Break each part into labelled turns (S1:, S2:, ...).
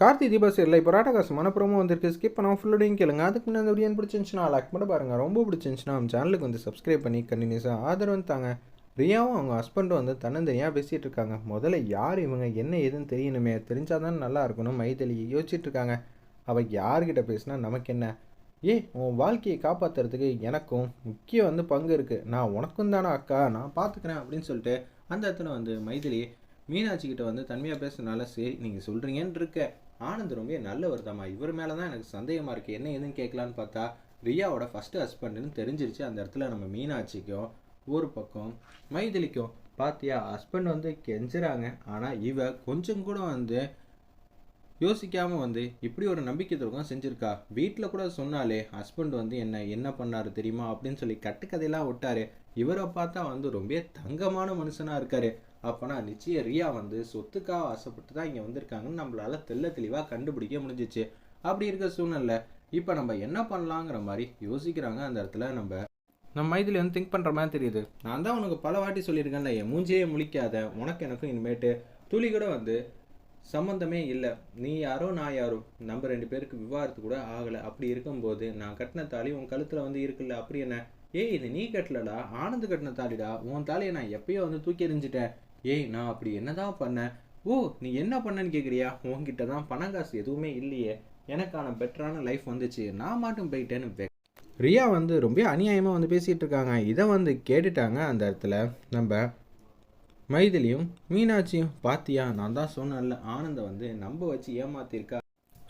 S1: கார்த்தி தீபா சரியில் இப்போ ராட்டகாசு மனப்புறமும் வந்திருக்கு. ஸ்கிப் பண்ணாமல் ஃபுல்லோடையும் கேளுங்க. அதுக்கு முன்னாடி அந்த வீடியோ பிடிச்சிருந்துச்சுன்னா லைக் பண்ண பாருங்கள் ரொம்ப பிடிச்சிருந்துச்சுன்னா நம்ம சேனலுக்கு வந்து சப்ஸ்கிரைப் பண்ணி கண்டினியூஸாக ஆதரவு தாங்க. ரியாவும் அவங்க ஹஸ்பண்டும் வந்து தன்னந்தனியாக பேசிகிட்டு இருக்காங்க. முதல்ல யார் இவங்க என்ன ஏதுன்னு தெரியணுமே. தெரிஞ்சாதான் நல்லா இருக்கணும் மைதலி யோசிச்சுட்டு இருக்காங்க. அவள் யார்கிட்ட பேசினா நமக்கு என்ன? ஏ உன் வாழ்க்கையை காப்பாற்றுறதுக்கு எனக்கும் முக்கிய வந்து பங்கு இருக்குது நான் உனக்கும் தானே அக்கா. நான் பார்த்துக்கிறேன் அப்படின்னு சொல்லிட்டு அந்த இடத்துல வந்து மைதிலி மீனாட்சி கிட்ட வந்து தன்மையாக பேசுறதுனால சரி நீங்கள் சொல்கிறீங்கன்னு இருக்க ஆனந்த் ரொம்ப நல்லவர் தாம்மா இவர் மேலே தான் எனக்கு சந்தேகமாக இருக்குது என்ன ஏதுன்னு கேட்கலான்னு பார்த்தா ரியாவோட ஃபஸ்ட்டு ஹஸ்பண்டுன்னு தெரிஞ்சிருச்சு. அந்த இடத்துல நம்ம மீனாட்சிக்கும் ஒரு பக்கம் மைதிலிக்கும் பாத்தியா ஹஸ்பண்ட் வந்து கெஞ்சுறாங்க. ஆனால் இவ கொஞ்சம் கூட வந்து யோசிக்காமல் வந்து இப்படி ஒரு நம்பிக்கை துரோகம் செஞ்சுருக்கா. வீட்டில் கூட சொன்னாலே ஹஸ்பண்ட் வந்து என்ன என்ன பண்ணார் தெரியுமா? அப்படின்னு சொல்லி கட்டுக்கதையெல்லாம் விட்டாரு. இவரை பார்த்தா வந்து ரொம்ப தங்கமான மனுஷனாக இருக்காரு. அப்போனா நிச்சயம் ரியா வந்து சொத்துக்காக ஆசைப்பட்டு தான் இங்கே வந்திருக்காங்கன்னு நம்மளால தெல்ல தெளிவாக கண்டுபிடிக்க முடிஞ்சிச்சு. அப்படி இருக்க சூழ்நிலை. இப்போ நம்ம என்ன பண்ணலாங்கிற மாதிரி யோசிக்கிறாங்க அந்த இடத்துல நம்ம. நம்ம மைதில் வந்து திங்க் பண்ணுற மாதிரி தெரியுது. நான் தான் உனக்கு பல வாட்டி சொல்லியிருக்கேன்ல என் மூஞ்சியே முழிக்காத உனக்கு எனக்கும் இனிமேட்டு. துளி கூட வந்து சம்மந்தமே இல்லை. நீ யாரோ நான் யாரோ நம்ம ரெண்டு பேருக்கு விவாதத்து கூட ஆகலை. அப்படி இருக்கும்போது நான் கட்டின தாலி உன் கழுத்தில் வந்து இருக்குல்ல அப்படி என்ன? ஏய் இது நீ கட்டலடா ஆனந்து கட்டின தாலிடா உன் தாலியை நான் எப்பயோ வந்து தூக்கி எறிஞ்சிட்டேன். ஏய் நான் அப்படி என்னதான் பண்ணேன் ஓ நீ என்ன பண்ணன்னு கேட்குறியா உன்கிட்ட தான் பணம் காசு எதுவுமே இல்லையே. எனக்கான பெட்டரான லைஃப் வந்துச்சு. நான் மட்டும் போயிட்டேன்னு ரியா வந்து ரொம்ப அநியாயமாக வந்து பேசிகிட்டு இருக்காங்க. இதை வந்து கேட்டுட்டாங்க அந்த இடத்துல. நம்ம மைதிலியும் மீனாட்சியும் பாத்தியா நான் தான் சொன்னேன்ல ஆனந்தை வந்து நம்ப வச்சு ஏமாத்திருக்கா?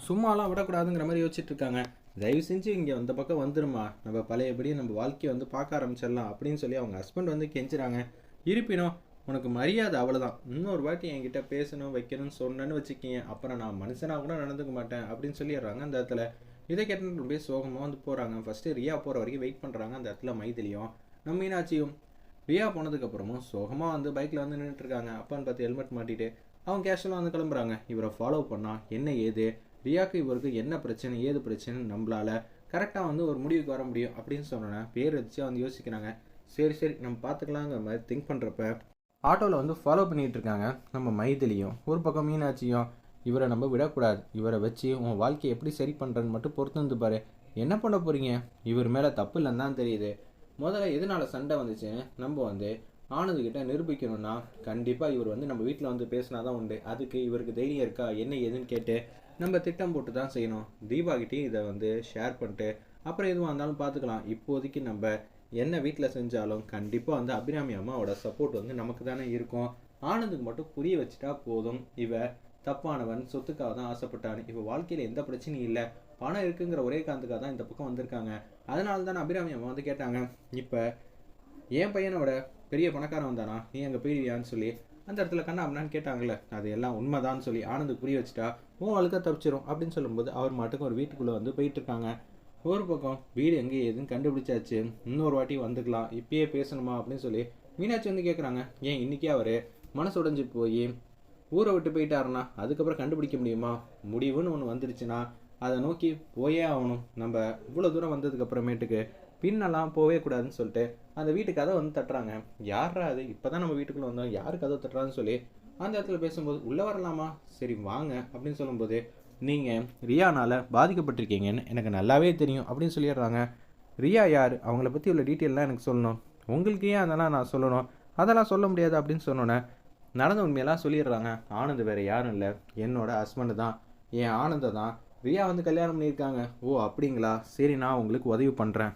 S1: சும்மாலாம் விடக்கூடாதுங்கிற மாதிரி யோசிச்சுட்டு இருக்காங்க. தயவு செஞ்சு இங்கே அந்த பக்கம் வந்துருமா நம்ம பழையபடி நம்ம வாழ்க்கையை வந்து பார்க்க ஆரம்பிச்சிடலாம் அப்படின்னு சொல்லி அவங்க ஹஸ்பண்ட் வந்து கெஞ்சுறாங்க. இருப்பினும் உனக்கு மரியாதை அவ்வளோதான் இன்னொரு வாட்டி என்கிட்ட பேசணும் வைக்கணும்னு சொன்னேன்னு வச்சுக்கிங்க. அப்புறம் நான் மனுஷனாக கூட நடந்துக்க மாட்டேன் அப்படின்னு சொல்லிடுறாங்க அந்த இடத்துல. இதை கேட்டு ரொம்ப சோகமாக வந்து போகிறாங்க ஃபஸ்ட்டு ரியா போகிற வரைக்கும் வெயிட் பண்ணுறாங்க அந்த இடத்துல மைதிலியும் நம்ம மீனாட்சியும். ரியா போனதுக்கப்புறமும் சோகமாக வந்து பைக்கில் வந்து நின்றுட்டுருக்காங்க அப்பான்னு பார்த்து ஹெல்மெட் மாட்டிட்டு அவங்க கேஷுவலாக வந்து கிளம்புறாங்க. இவரை ஃபாலோ பண்ணால் என்ன ஏது? ரியாக்கு இவருக்கு என்ன பிரச்சனை ஏது பிரச்சனைன்னு நம்மளால் கரெக்டாக வந்து ஒரு முடிவுக்கு வர முடியும் அப்படின்னு சொன்னோன்னே பேர் வச்சு வந்து யோசிக்கிறாங்க. சரி சரி நம்ம பார்த்துக்கலாங்கிற மாதிரி திங்க் பண்ணுறப்ப ஆட்டோவில் வந்து ஃபாலோ பண்ணிகிட்டு இருக்காங்க நம்ம மைதிலியும் ஒரு பக்கம் மீனாட்சியும் இவரை நம்ம விடக்கூடாது. இவரை வச்சு உன் வாழ்க்கையை எப்படி சரி பண்ணுறன்னு மட்டும் பொறுத்து வந்து பாரு. என்ன பண்ண போகிறீங்க இவர் மேலே தப்பு இல்லைன்னு தான் தெரியுது. முதல்ல எதனால சண்டை வந்துச்சுன்னு நம்ம வந்து ஆனந்துக்கிட்ட நிரூபிக்கணும்னா கண்டிப்பாக இவர் வந்து நம்ம வீட்டில் வந்து பேசினா தான் உண்டு. அதுக்கு இவருக்கு தைரியம் இருக்கா? என்ன ஏதுன்னு கேட்டு நம்ம திட்டம் போட்டு தான் செய்யணும். தீபாகிட்டையும் இதை வந்து ஷேர் பண்ணிட்டு அப்புறம் எதுவாக இருந்தாலும் பார்த்துக்கலாம். இப்போதைக்கு நம்ம என்ன வீட்டில் செஞ்சாலும் கண்டிப்பாக வந்து அபிராமி அம்மாவோட சப்போர்ட் வந்து நமக்கு தானே இருக்கும். ஆனந்துக்கு மட்டும் புரிய வச்சுட்டா போதும். இவ தப்பானவன் சொத்துக்காக தான் ஆசைப்பட்டான் இவ வாழ்க்கையில் எந்த பிரச்சனையும் இல்லை. பணம் இருக்குங்கிற ஒரே காரணத்துக்காக தான் இந்த பக்கம் வந்திருக்காங்க. அதனால தான் அபிராமி அம்மா வந்து கேட்டாங்க. இப்போ என் பையனோட பெரிய பணக்காரன் வந்தானா? நீ அங்கே போயிடுவியான்னு சொல்லி. அந்த இடத்துல கண்ணா அப்படின்னான்னு கேட்டாங்களே அது எல்லாம் உண்மைதான்னு சொல்லி ஆனந்துக்கு புரிய வச்சுட்டா உன் அழுக்க தப்பிச்சிரும். அப்படின்னு சொல்லும்போது அவர் மாட்டுக்கு ஒரு வீட்டுக்குள்ளே வந்து போயிட்டு இருக்காங்க. ஒரு பக்கம் வீடு எங்கே ஏதுன்னு கண்டுபிடிச்சாச்சு இன்னொரு வாட்டி வந்துக்கலாம் இப்பயே பேசணுமா அப்படின்னு சொல்லி மீனாட்சி வந்து கேட்குறாங்க ஏன் இன்றைக்கே அவர் மனசு உடஞ்சி போய் ஊரை விட்டு போயிட்டாருன்னா அதுக்கப்புறம் கண்டுபிடிக்க முடியுமா? முடிவுன்னு ஒன்று வந்துருச்சுன்னா அதை நோக்கி போயே ஆகணும். நம்ம இவ்வளோ தூரம் வந்ததுக்கு அப்புறமேட்டுக்கு பின்னெல்லாம் போவே கூடாதுன்னு சொல்லிட்டு அந்த வீட்டு கதை வந்து தட்டுறாங்க. யாரா அது? இப்போ தான் நம்ம வீட்டுக்குள்ளே வந்தோம். யார் கதை தட்டுறான்னு சொல்லி அந்த இடத்துல பேசும்போது உள்ளே வரலாமா? சரி வாங்க. அப்படின்னு சொல்லும்போது நீங்கள் ரியானால் பாதிக்கப்பட்டிருக்கீங்கன்னு எனக்கு நல்லாவே தெரியும் அப்படின்னு சொல்லிடுறாங்க. ரியா யார்? அவங்கள பற்றி உள்ள டீட்டெயிலாம் எனக்கு சொல்லணும். உங்களுக்கு ஏன் அதெல்லாம் நான் சொல்லணும்? அதெல்லாம் சொல்ல முடியாது அப்படின்னு சொன்னோன்னே நடந்த உண்மையெல்லாம் சொல்லிடுறாங்க. ஆனந்த் வேறு யாரும் இல்லை. என்னோட ஹஸ்பண்டு தான். என் ஆனந்தை தான். ரியா வந்து கல்யாணம் பண்ணியிருக்காங்க. ஓ அப்படிங்களா? சரி நான் உங்களுக்கு உதவி பண்ணுறேன்